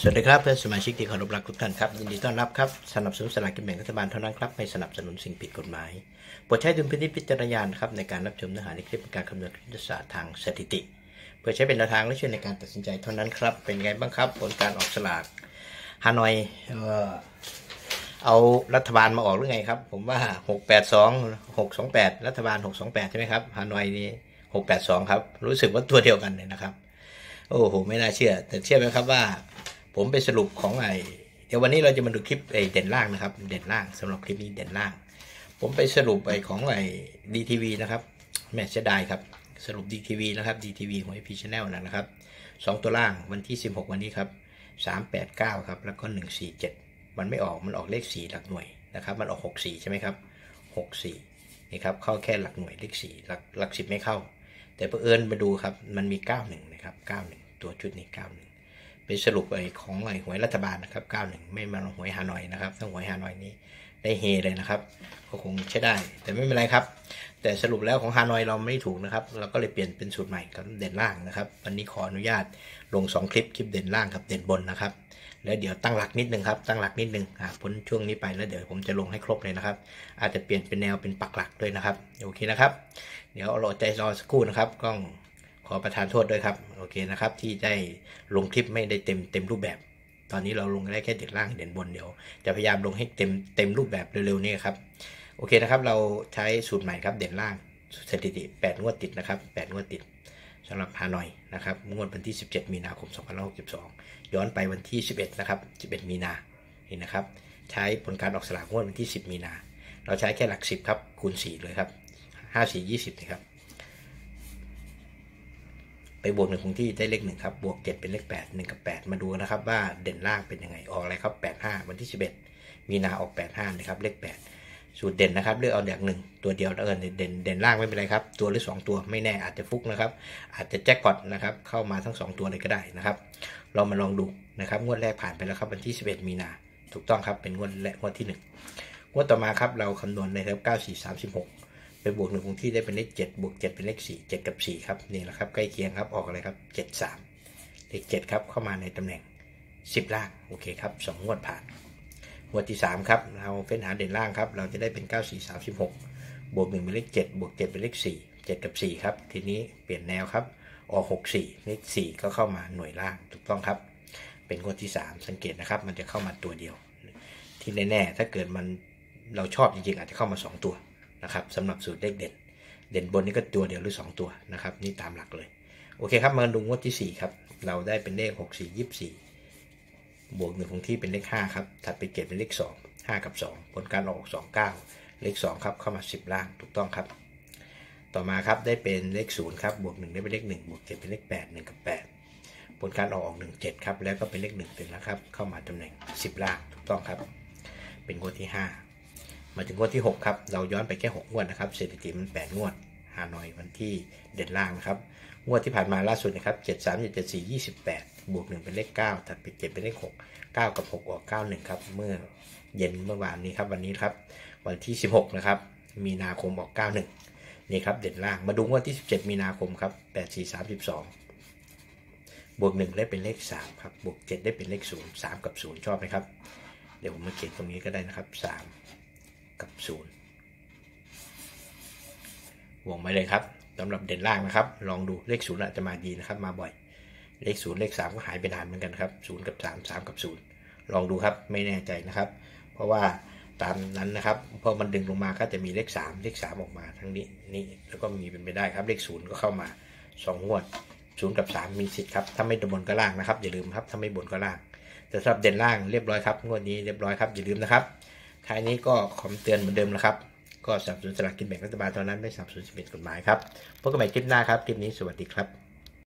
สวัสดีครับเพื่อนสมาชิกที่เคารพรักทุกท่านครับยินดีต้อนรับครับสนับสนุนสลากกินแบ่งรัฐบาลเท่านั้นครับไม่สนับสนุนสิ่งผิดกฎหมายโปรดใช้ดุลพินิจพิจารณาครับในการรับชมเนื้อหาในคลิปการคำนวณคณิตศาสตร์ทางสถิติ เพื่อใช้เป็นแนวทางและช่วยในการตัดสินใจเท่านั้นครับเป็นไงบ้างครับผลการออกสลากฮานอยเออเอารัฐบาลมาออกหรือไงครับ ผมว่า 682 628 รัฐบาล 628 ใช่ไหมครับฮานอยนี่682 ครับ รู้สึกว่าตัวเดียวกันเลยนะครับ โอ้โหไม่น่าเชื่อ แต่เชื่อไหมครับว่า ผมไปสรุปของไอเดี๋ยววันนี้เราจะมาดูคลิปไอเด่นล่างนะครับ เด่นล่างสำหรับคลิปนี้เด่นล่าง ผมไปสรุปไอของไอดีทีวีนะครับแม่เสียดายครับสรุปดีทีวีนะครับดีทีวีของไอพีชแนลนะครับสองตัวล่างวันที่ 16 วันนี้ครับ389ครับแล้วก็ 147 มันไม่ออกมันออกเลข 4 หลักหน่วยนะครับ มันออก 64 ใช่ไหมครับ 64 นี่ครับเข้าแค่หลักหน่วยเลข 4 หลักหลัก 10 ไม่เข้า แต่เผอิญมาดูครับ มันมี 91 นะครับ 91 ตัวชุดนี้ 91 ไปสรุปไอ้ของไอ้หวยรัฐบาลนะครับ 91 ไม่มาหวยฮานอยนะครับทั้งหวยฮานอยนี้ได้เฮเลยนะครับ ก็คงใช้ได้ แต่ไม่เป็นไรครับ แต่สรุปแล้วของฮานอยเราไม่ถูกนะครับ เราก็เลยเปลี่ยนเป็นสูตรใหม่ครับเด่นล่างนะครับ วันนี้ขออนุญาตลง 2 คลิปคลิปเด่นล่างกับเด่นบนนะครับ แล้วเดี๋ยวตั้งหลักนิดนึงครับ ตั้งหลักนิดนึงอ่าพ้นช่วงนี้ไปแล้วเดี๋ยวผมจะลงให้ครบเลยนะครับ อาจจะเปลี่ยนเป็นแนวเป็นปักหลักด้วยนะครับ โอเคนะครับ เดี๋ยวรอใจรอสักครู่นะครับกล้อง ขอประทานโทษด้วยครับโอเคนะครับ ที่ได้ลงคลิปไม่ได้เต็มเต็มรูปแบบ ตอนนี้เราลงได้แค่เด่นล่างเด่นบนเดี๋ยว จะพยายามลงให้เต็มเต็มรูปแบบเร็วๆนี้ครับโอเคนะครับ เราใช้สูตรใหม่ครับเด่นล่างสถิติ 8 งวดติดนะครับ 8 งวดติดสำหรับฮานอยนะครับงวดวันที่ 17 มีนาคม 2562 ย้อนไปวันที่ 11 นะครับ 11 มีนานี่นะครับ ใช้ผลการออกสลากงวดวันที่ 10 มีนา เราใช้แค่หลัก 10 ครับ คูณ 4 เลยครับ 5 4 20นะครับ ไปบวกหนึ่งคงที่ได้เลขหนึ่งครับ บวกเจ็ดเป็นเลขแปดหนึ่งกับแปดมาดูนะครับว่าเด่นล่างเป็นยังไงออกอะไรครับแปดห้าวันที่สิบเอ็ดมีนาออกแปดห้านะครับเลขแปดสูตรเด่นนะครับเลือกเอาอย่างหนึ่งตัวเดียวเออเด่นเด่นล่างไม่เป็นไรครับ ตัวหรือสองตัวไม่แน่อาจจะฟุกนะครับ อาจจะแจ็คพอตนะครับ เข้ามาทั้งสองตัวเลยก็ได้นะครับเรามาลองดูนะครับ งวดแรกผ่านไปแล้วครับวันที่สิบเอ็ดมีนา ถูกต้องครับเป็นงวดและงวดที่หนึ่งงวดต่อมาครับเราคำนวณเลยครัสิบหก ไปบวกหนึ่งคงที่ได้เป็นเลขเจ็ดบวกเจ็ดเป็นเลขสี่เจ็ดกับสี่ครับนี่แหละครับใกล้เคียงครับออกอะไรครับเจ็ดสามเลขเจ็ดครับเข้ามาในตำแหน่งสิบล่างโอเคครับสองงวดผ่านงวดที่สามครับเราเฟ้นหาเด่นล่างครับเราจะได้เป็นเก้าสี่สามสิบหกบวกหนึ่งเป็นเลขเจ็ดบวกเจ็ดเป็นเลขสี่เจ็ดกับสี่ครับทีนี้เปลี่ยนแนวครับออกหกสี่เลขสี่ก็เข้ามาหน่วยล่างถูกต้องครับ เป็นงวดที่สามสังเกตนะครับ มันจะเข้ามาตัวเดียว ที่แน่ๆถ้าเกิดมันเราชอบจริงๆอาจจะเข้ามาสองตัว นะครับสำหรับสูตรเลขเด่น เด่นบนนี่ก็ตัวเดียวหรือ 2 ตัวนะครับนี่ตามหลักเลย โอเคครับมาดูงวดที่ 4 ครับ เราได้เป็นเลข 6 4 24 บวกหนึ่งของที่เป็นเลข 5 ครับ ถัดไปเก็บเป็นเลข 2 5 กับ 2 ผลการออก 2 9 เลข 2 ครับ เข้ามา 10 ล่างถูกต้องครับ ต่อมาครับได้เป็นเลข 0 ครับ บวก 1 ได้เป็นเลข 1 บวก7เป็นเลข 8 1 กับ 8 ผลการออกออก1 7 ครับ แล้วก็เป็นเลข1เป็นแล้วครับ เข้ามาตำแหน่ง 10 ล่างถูกต้องครับ เป็นงวดที่ 5 มาถึงงวดที่ 6 ครับ เราย้อนไปแค่ 6 งวดนะครับสถิติมัน 8 งวดฮานอยวันที่เด่นล่างนะครับ งวดที่ผ่านมาล่าสุดนะครับ7 3 7 7 4 28 บวก 1 เป็นเลข 9 ถัดไป 7 เป็นเลข 6 9 กับ 6 ออก 91 ครับ เมื่อเย็นเมื่อวานนี้ครับวันนี้ครับ วันที่ 16 นะครับ มีนาคมออก 91 นี่ครับเด่นล่าง มาดูงวดที่ 17 มีนาคมครับ 8 4 32บวก1ได้เป็นเลข 3 ครับ บวก 7 ได้เป็นเลข 0 3 กับ 0 ชอบไหมครับ เดี๋ยวผมมาเขียนตรงนี้ก็ได้นะครับ 3 กับศูนย์วงไว้เลยครับสำหรับเด่นล่างนะครับ ลองดูเลขศูนย์จะมาดีนะครับ มาบ่อย เลขศูนย์เลขสามก็หายไปนานเหมือนกันครับศูนย์กับสามสามกับศูนย์ลองดูครับไม่แน่ใจนะครับ เพราะว่าตามนั้นนะครับพอมันดึงลงมาก็จะมีเลขสามเลขสามออกมาทั้งนี้นี่แล้วก็มีเป็นไปได้ครับเลขศูนย์ก็เข้ามาสองวดศูนย์กับสามมีสิทธิ์ครับถ้าไม่บนก็ล่างนะครับอย่าลืมครับถ้าไม่บนก็ล่างแต่สำหรับเด่นล่างเรียบร้อยครับงวดนี้เรียบร้อยครับอย่าลืมนะครับ ท้ายนี้ก็คอเตือนเหมือนเดิมนะครับ ก็สับสนุนสลากกินแบ่งรัฐบาลตอนนั้นไม่สับสนุนสิบเอ็ดกฎหมายครับพบกันใหม่คลิปหน้าครับ คลิปนี้สวัสดีครับ